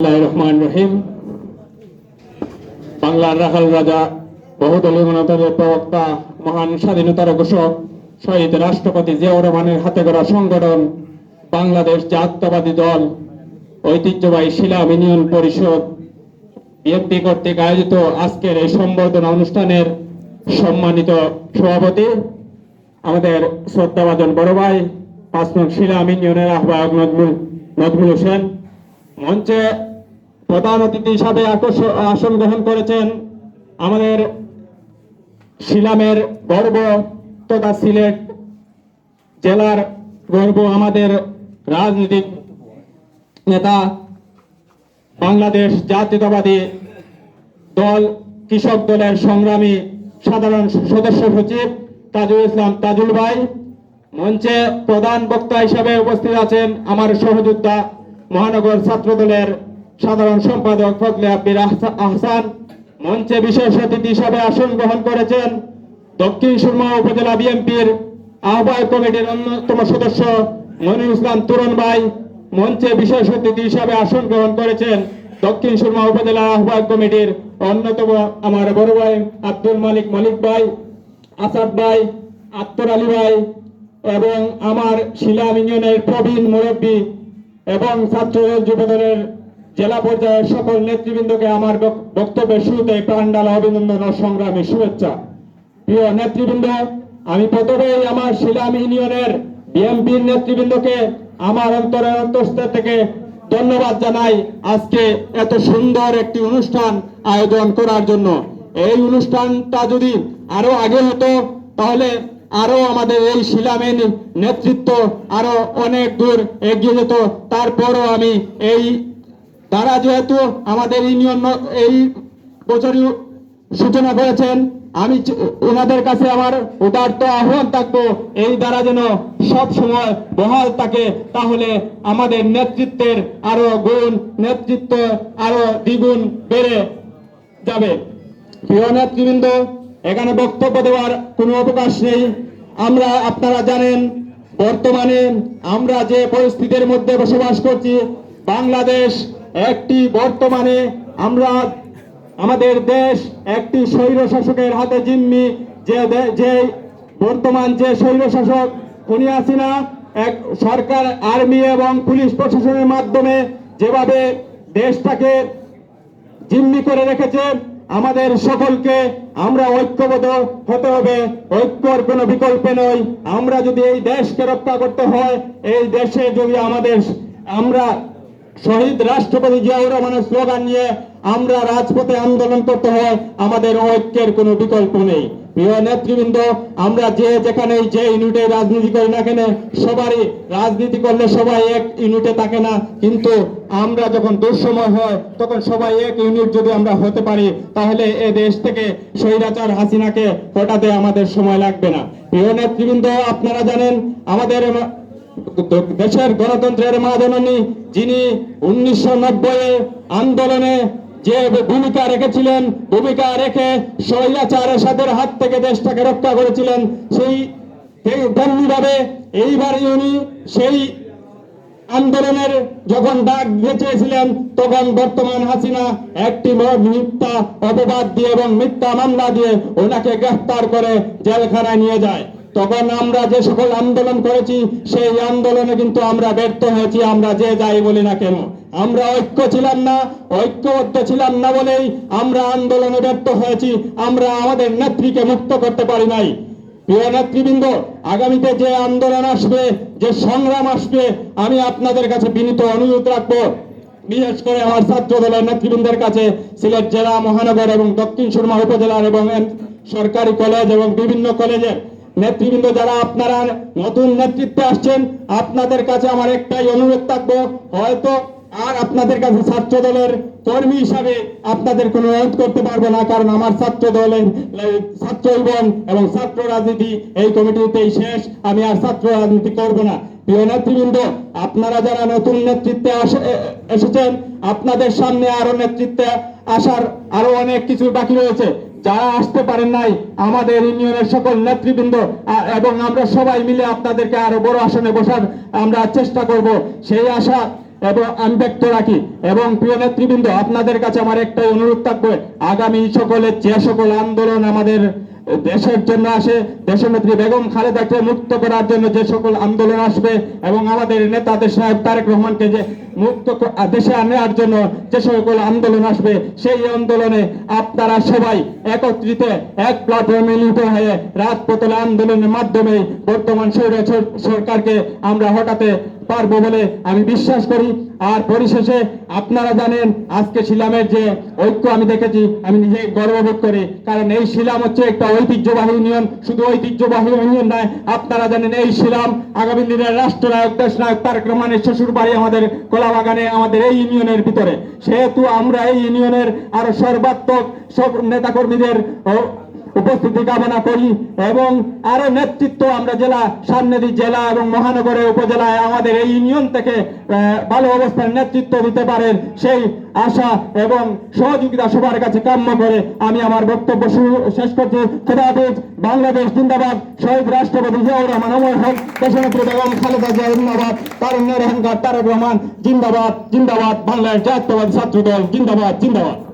রহমান রহিম। বাংলার রাজা, বহুদলীয় গণতন্ত্রের প্রবক্তা, মহান স্বাধীনতার ঘোষক, শহীদ রাষ্ট্রপতি জিয়াউর রহমানের হাতে গড়া সংগঠন, বাংলাদেশ জাতীয়তাবাদী দল, ঐতিহ্যবাহী শিলা পরিষদ, বিএনপি কর্তৃক আয়োজিত আজকের এই সম্বর্ধনা অনুষ্ঠানের সম্মানিত সভাপতি, আমাদের শ্রদ্ধাভাজন বড় ভাই পাঁচ নং শিলা ইউনিয়নের আহ্বায়ক নজমুল নজমুল হোসেন। মঞ্চে প্রধান অতিথি হিসাবে আসন গ্রহণ করেছেন আমাদের শিলামের গর্ব তথা সিলেট জেলার গর্ব আমাদের রাজনৈতিক নেতা বাংলাদেশ জাতীয়তাবাদী দল, কৃষক দলের সংগ্রামী সাধারণ সদস্য সচিব তাজুল ইসলাম তাজুল ভাই। মঞ্চে প্রধান বক্তা হিসেবে উপস্থিত আছেন আমার সহযোদ্ধা মহানগর ছাত্র দলের সাধারণ সম্পাদক ফজলে আব্বির আহসান মঞ্চে বিশেষ অতিথি হিসাবে আসন গ্রহণ করেছেন। দক্ষিণ সুরমা উপজেলা বিএনপির আহ্বায়ক কমিটির অন্যতম সদস্য মনির ইসলাম তুরন ভাই মঞ্চে বিশেষ অতিথি হিসাবে আসন গ্রহণ করেছেন। দক্ষিণ সুরমা উপজেলা আহ্বায়ক কমিটির অন্যতম আমার বড় ভাই আব্দুল মালিক মালিক ভাই, আসাদ ভাই আত্তর আলী ভাই এবং আমার শিলাম ইউনিয়নের প্রবীণ মুরব্বী এবং ছাত্র যুবদলের জেলা পর্যায়ের সকল নেতৃবৃন্দকে আমার বক- বক্তব্যের শুরুতে প্রাণডাল অভিনন্দন ও সংগ্রামী শুভেচ্ছা। প্রিয় নেতৃবৃন্দ, আমি প্রথমেই আমার শিলাম ইউনিয়নের বিএনপির নেতৃবৃন্দকে আমার অন্তরের অন্তঃস্থল থেকে ধন্যবাদ জানাই আজকে এত সুন্দর একটি অনুষ্ঠান আয়োজন করার জন্য। এই অনুষ্ঠানটা যদি আরও আগে হতো, তাহলে আরও আমাদের এই শিলামের নেতৃত্ব আরও অনেক দূর এগিয়ে যেত। তারপরও আমি এই তারা যেহেতু আমাদের ইউনিয়ন এই বছরই সূচনা করেছেন, আমি ওনাদের কাছে আমার উদার্ত আহ্বান থাকব, এই দ্বারা যেন সব সময় বহাল থাকে, তাহলে আমাদের নেতৃত্বের আরও গুণ, নেতৃত্ব আরও দ্বিগুণ বেড়ে যাবে। প্রিয় নেতৃবৃন্দ, এখানে বক্তব্য দেওয়ার কোনো অবকাশ নেই। আমরা, আপনারা জানেন, বর্তমানে আমরা যে পরিস্থিতির মধ্যে বসবাস করছি, বাংলাদেশ একটি বর্তমানে আমরা, আমাদের দেশ একটি স্বৈর শাসকের হাতে জিম্মি। যে যে বর্তমান যে স্বৈর শাসক উনি হাসিনা এক সরকার, আর্মি এবং পুলিশ প্রশাসনের মাধ্যমে যেভাবে দেশটাকে জিম্মি করে রেখেছে, আমাদের সকলকে আমরা ঐক্যবদ্ধ হতে হবে। ঐক্যর কোনো বিকল্প নয়। আমরা যদি এই দেশকে রক্ষা করতে হয়, এই দেশে যদি আমাদের, আমরা শহীদ রাষ্ট্রপতি জিয়াউর রহমানের স্লোগান নিয়ে আমরা রাজপথে আন্দোলন করতে হয়, আমাদের ঐক্যের কোনো বিকল্প নেই। প্রিয় নেতৃবৃন্দ, আমরা যে যেখানে যে ইউনিটে রাজনীতি করি না কেন, সবারই রাজনীতি করলে সবাই এক ইউনিটে থাকে না। কিন্তু আমরা যখন দুঃসময় হয়, তখন সবাই এক ইউনিট যদি আমরা হতে পারি, তাহলে এ দেশ থেকে স্বৈরাচার হাসিনাকে হটাতে আমাদের সময় লাগবে না। প্রিয় নেতৃবৃন্দ, আপনারা জানেন, আমাদের দেশের গণতন্ত্রের মা যিনি উনিশশো নব্বই আন্দোলনে যে ভূমিকা রেখেছিলেন, ভূমিকা রেখে স্বৈরাচারের সাথে হাত থেকে দেশটাকে রক্ষা করেছিলেন, সেই তেমনিভাবে এইবার উনি সেই আন্দোলনের যখন ডাক দিয়েছিলেন তখন বর্তমান হাসিনা একটি মিথ্যা অপবাদ দিয়ে এবং মিথ্যা মামলা দিয়ে ওনাকে গ্রেফতার করে জেলখানায় নিয়ে যায়। তখন আমরা যে সকল আন্দোলন করেছি, সেই আন্দোলনে কিন্তু আমরা ব্যর্থ হয়েছি, আমরা যে যাই বলি না কেন। আমরা ঐক্য ছিলাম না, ঐক্যবদ্ধ ছিলাম না বলেই আমরা আন্দোলনে ব্যর্থ হয়েছি, আমরা আমাদের নেত্রীকে মুক্ত করতে পারি নাই। প্রিয় নেতৃবৃন্দ, আগামীতে যে আন্দোলন আসবে, যে সংগ্রাম আসবে, আমি আপনাদের কাছে বিনীত অনুরোধ রাখব। বিশেষ করে আমার ছাত্র দলের নেতৃবৃন্দের কাছে, সিলেট জেলা মহানগর এবং দক্ষিণ সুরমা উপজেলার এবং সরকারি কলেজ এবং বিভিন্ন কলেজের নেতৃবৃন্দ যারা আপনারা নতুন নেতৃত্বে আসছেন, আপনাদের কাছে আমার একটাই অনুরোধ থাকব, হয়তো আর আপনাদের কাছে ছাত্র দলের কর্মী হিসাবে আপনাদের কোনো অনুরোধ করতে পারব না, কারণ আমার ছাত্র দলের ছাত্র জীবন এবং ছাত্র রাজনীতি এই কমিটিতেই শেষ, আমি আর ছাত্র রাজনীতি করব না। প্রিয় নেতৃবৃন্দ, আপনারা যারা নতুন নেতৃত্বে এসেছেন, আপনাদের সামনে আরও নেতৃত্বে আসার আরও অনেক কিছু বাকি রয়েছে। যারা আসতে পারেন নাই, আমাদের ইউনিয়নের সকল নেতৃবৃন্দ এবং আমরা সবাই মিলে আপনাদেরকে আরও বড় আসনে বসার আমরা চেষ্টা করব। সেই আশা এবং আমি ব্যক্ত রাখি। এবং প্রিয় নেতৃবৃন্দ, আপনাদের কাছে আমার একটাই অনুরোধ থাকবে, আগামী সকলের যে সকল আন্দোলন আমাদের দেশের জন্য আসে দেশনেত্রী বেগম খালেদাকে মুক্ত করার জন্য যে সকল আন্দোলন আসবে এবং আমাদের নেতা দেশ নায়ক তারেক রহমানকে যে মুক্ত দেশে আনার জন্য যে সকল আন্দোলন আসবে, সেই আন্দোলনে আপনারা সবাই একত্রিত, এক প্ল্যাটফর্মে মিলিত হয়ে রাজপথে আন্দোলনের মাধ্যমে বর্তমান সরকারকে আমরা হটাতে পারব বলে আমি বিশ্বাস করি। আর পরিশেষে আপনারা জানেন, আজকে শিলামের যে ঐক্য আমি দেখেছি, আমি নিজে গর্ববোধ করি। কারণ এই শিলাম হচ্ছে একটা ঐতিহ্যবাহী ইউনিয়ন, শুধু ঐতিহ্যবাহী ইউনিয়ন নয়, আপনারা জানেন এই শিলাম আগামী দিনের রাষ্ট্রনায়ক দেশ নায়ক তারেক রহমানের শ্বশুর বাড়ি আমাদের কলাবাগানে, আমাদের এই ইউনিয়নের ভিতরে। সেহেতু আমরা এই ইউনিয়নের আরও সর্বাত্মক সব নেতাকর্মীদের উপস্থিতি কামনা করি এবং আরও নেতৃত্ব আমরা জেলা সামনেদি জেলা এবং মহানগরে উপজেলায় আমাদের এই ইউনিয়ন থেকে ভালো অবস্থার নেতৃত্ব দিতে পারেন সেই আশা এবং সহযোগিতা সবার কাছে কাম্য করে আমি আমার বক্তব্য শেষ করছি। খোদা বাংলাদেশ জিন্দাবাদ, শহীদ রাষ্ট্রপতি জিয়াউর রহমান, অমর হক, দেশনেত্রী বেগম খালেদা জিয়া জিন্দাবাদ তারুণ্যের অহংকার তারেক রহমান, জিন্দাবাদ জিন্দাবাদ বাংলাদেশ জাতীয়বাদী ছাত্র দল জিন্দাবাদ জিন্দাবাদ।